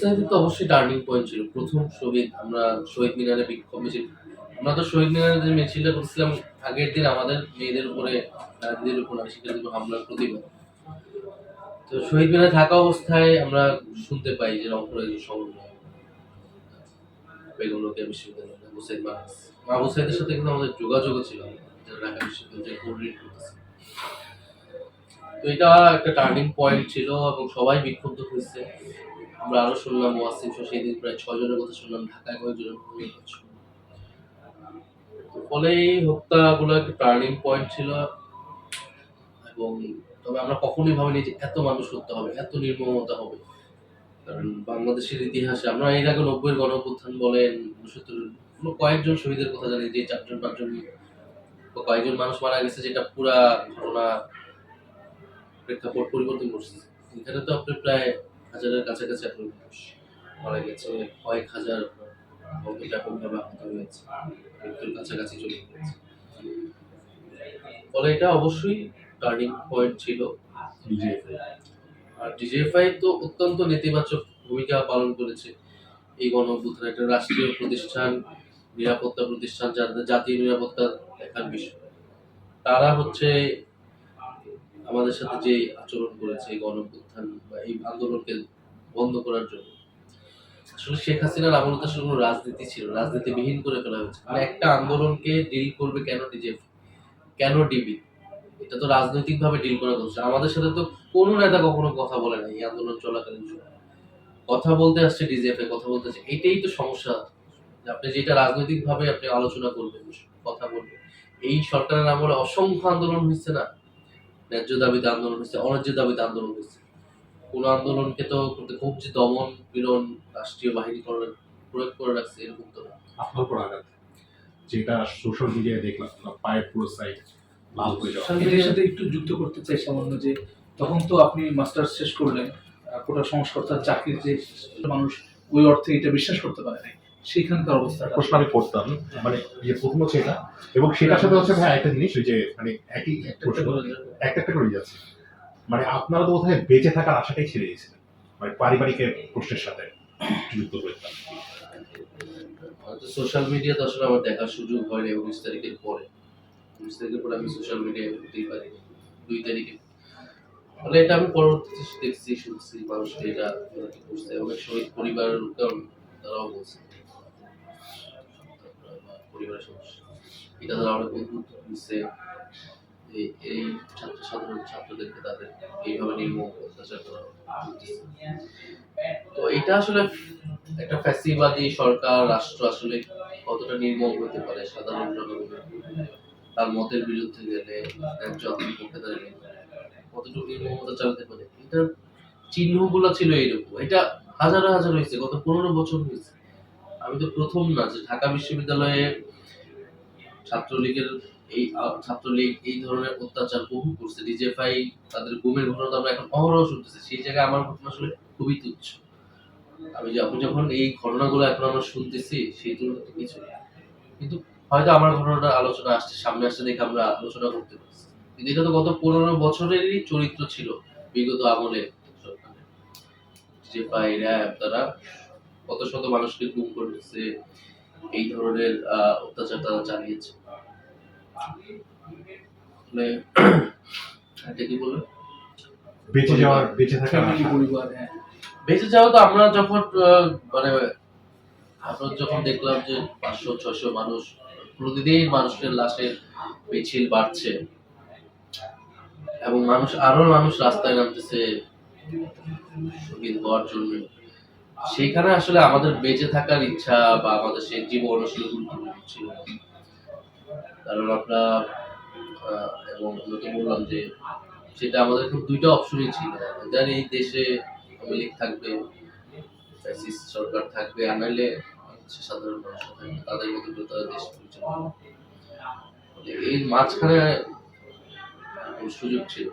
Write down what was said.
সাইদ তো অবশ্যই turning point ছিল। প্রথম শহীদ, আমরা শহীদ মিনারে বিক্ষোভ মিছিল, আমরা তো শহীদ মিনারে যে মিছিলটা করছিলাম আগের দিন আমাদের মেয়েদের উপরে, নারীদের উপর নারী হামলার প্রতিবাদ। তো শহীদ মিনারে থাকা অবস্থায় আমরা শুনতে পাই যে রংপুরে যে সংগ্রাম বেগম রোকেয়া বিশ্ববিদ্যালয় আবু সাইদ মাহাস আবু সাইদের সাথে কিন্তু আমাদের যোগাযোগও ছিল, যারা ঢাকা কোর্ডিনেট করতেছে। তো এটা একটা টার্নিং পয়েন্ট ছিল এবং সবাই বিক্ষুব্ধ হয়েছে। আমরা আরও শুনলাম ওয়াসিম সহ সেদিন প্রায় ছয় জনের কথা শুনলাম, ঢাকায় কয়েকজনের ফলে এই হত্যাগুলো একটা টার্নিং পয়েন্ট ছিল এবং তবে আমরা কখনোই ভাবিনি যে এত মানুষ হত্যা হবে, এত নির্মমতা হবে। কারণ বাংলাদেশের ইতিহাসে আমরা এর আগে নব্বই গণ অভ্যুত্থান বলেন উনসত্তর কয়েকজন শহীদের কথা জানি, যে চারজন পাঁচজন কয়েকজন মানুষ মারা গেছে, যেটা পুরা ঘটনা প্রেক্ষাপট পরিবর্তন করছে এখানে তো আপনি প্রায় হাজারের কাছাকাছি আপনার মানুষ মারা গেছে কয়েক হাজার ব্যাপকভাবে আহত হয়েছে, মৃত্যুর কাছাকাছি চলে গেছে ফলে এটা অবশ্যই টার্নিং পয়েন্ট ছিল আর ডিজিএফআই তো অত্যন্ত নেতিবাচক ভূমিকা পালন করেছে। এই গণ একটা রাষ্ট্রীয় প্রতিষ্ঠান, নিরাপত্তা প্রতিষ্ঠান যাদের জাতীয় নিরাপত্তা দেখার বিষয়। তারা হচ্ছে আমাদের সাথে যে আচরণ করেছে গণ অভ্যুত্থান বা এই আন্দোলনকে বন্ধ করার জন্য। আসলে শেখ হাসিনার আমলে তো আসলে কোনো রাজনীতি ছিল, রাজনীতিবিহীন করে ফেলা হয়েছে। মানে একটা আন্দোলনকে ডিল করবে কেন ডিজেফ কেন ডিবি? এটা তো রাজনৈতিক ভাবে ডিল করা হচ্ছে আমাদের সাথে তো কোনো নেতা কখনো কথা বলে না এই আন্দোলন চলাকালীন কথা বলতে আসছে ডিজেফে কথা বলতে আসছে। এটাই তো সমস্যা। আপনি যেটা রাজনৈতিক ভাবে আপনি আলোচনা করবেন, কথা বলবেন, এই সরকারের আমলে অসংখ্য আন্দোলন হয়েছে না? ন্যায্য দাবিতে আন্দোলন হয়েছে অন্যায্য দাবিতে আন্দোলন হয়েছে। কোন আন্দোলনকে তো করতে খুব যে দমন পীড়ন রাষ্ট্রীয় বাহিনী করার প্রয়োগ করে রাখছে এরকম তো না। আপনার উপর আঘাত? যেটা সোশ্যাল মিডিয়ায় দেখলাম পায়ের পুরো সাইড লাল হয়ে যাওয়া। সাথে একটু যুক্ত করতে চাই সামান্য যে তখন তো আপনি মাস্টার্স শেষ করলেন কোটা সংস্কর্তার চাকরির যে মানুষ ওই অর্থে এটা বিশ্বাস করতে পারে নাই সেইখানকার অবস্থাটা। প্রশ্ন আমি পড়তাম মানে যে প্রথম হচ্ছে এটা। এবং সেটার সাথে হচ্ছে ভাই একটা জিনিস ওই যে মানে একই একটা করে একটা করে যাচ্ছে। মানে আপনারা তো বোধহয় বেঁচে থাকার আশাটাই ছেড়ে দিয়েছিলেন মানে পারিবারিক প্রশ্নের সাথে যুক্ত করতাম হয়তো সোশ্যাল মিডিয়া তো আসলে আমার দেখার সুযোগ হয়নি উনিশ তারিখের পরে। উনিশ তারিখের পরে আমি সোশ্যাল মিডিয়ায় ঢুকতেই পারিনি। দুই তারিখে। ফলে এটা আমি পরবর্তীতে দেখছি শুনছি মানুষকে এটা বুঝতে অনেক শহীদ পরিবারের তারাও বলছে। পরিবারের সমস্যা এটা তারা অনেক উদ্বুদ্ধ হয়েছে এই ছাত্র সাধারণ ছাত্রদেরকে তাদের এইভাবে নির্মম অত্যাচার করা তো এটা আসলে একটা ফ্যাসিবাদী সরকার, রাষ্ট্র আসলে কতটা নির্মম হতে পারে সাধারণ জনগণের তার মতের বিরুদ্ধে গেলে, ন্যায্য পক্ষে দাঁড়িয়ে কতটুকু নির্মমতা চালাতে পারে? এটার চিহ্নগুলো ছিল এইরকম। এটা হাজার হাজার হয়েছে, গত পনেরো বছর হয়েছে। আমি তো প্রথম না যে ঢাকা বিশ্ববিদ্যালয়ে ছাত্রলীগের এই ছাত্রলীগ এই ধরনের অত্যাচার বহু করছে। ডিজেফাই, তাদের গুমের ঘটনা আমরা এখন অহরহ শুনতেছি। সেই জায়গায় আমার ঘটনা আসলে খুবই তুচ্ছ। আমি যখন যখন এই ঘটনাগুলো এখন আমরা শুনতেছি, সেই তুলনায় তো কিছু। কিন্তু হয়তো আমার ঘটনাটা আলোচনা আসছে, সামনে আসছে দেখে আমরা আলোচনা করতে পারছি। কিন্তু এটা তো গত পনেরো বছরেরই চরিত্র ছিল বিগত আমলে। সরকারের পাই র্যাব, তারা কত শত মানুষকে গুম করেছে এই ধরনের অত্যাচার তারা চালিয়েছে। মানে এটা কি বলব বেঁচে যাওয়ার বেঁচে থাকার পরিবার হ্যাঁ। বেঁচে যাওয়া তো আমরা যখন মানে আমরা যখন দেখলাম যে পাঁচশো ছয়শো মানুষ প্রতিদিন মানুষের লাশের মিছিল বাড়ছে এবং মানুষ আরও মানুষ রাস্তায় নামতেছে শহীদ হওয়ার জন্য। সেইখানে আসলে আমাদের বেঁচে থাকার ইচ্ছা বা আমাদের সেই জীবন ছিল। কারণ আমরা এবং আমরা বললাম যে সেটা আমাদের এখন দুইটা অপশনই ছিল। এদের এই দেশে আওয়ামী লীগ থাকবে সরকার থাকবে আর নাহলে সাধারণ মানুষ থাকবে, তাদের করে তারা দেশ পরিচালনা এই মাঝখানে সুযোগ ছিল।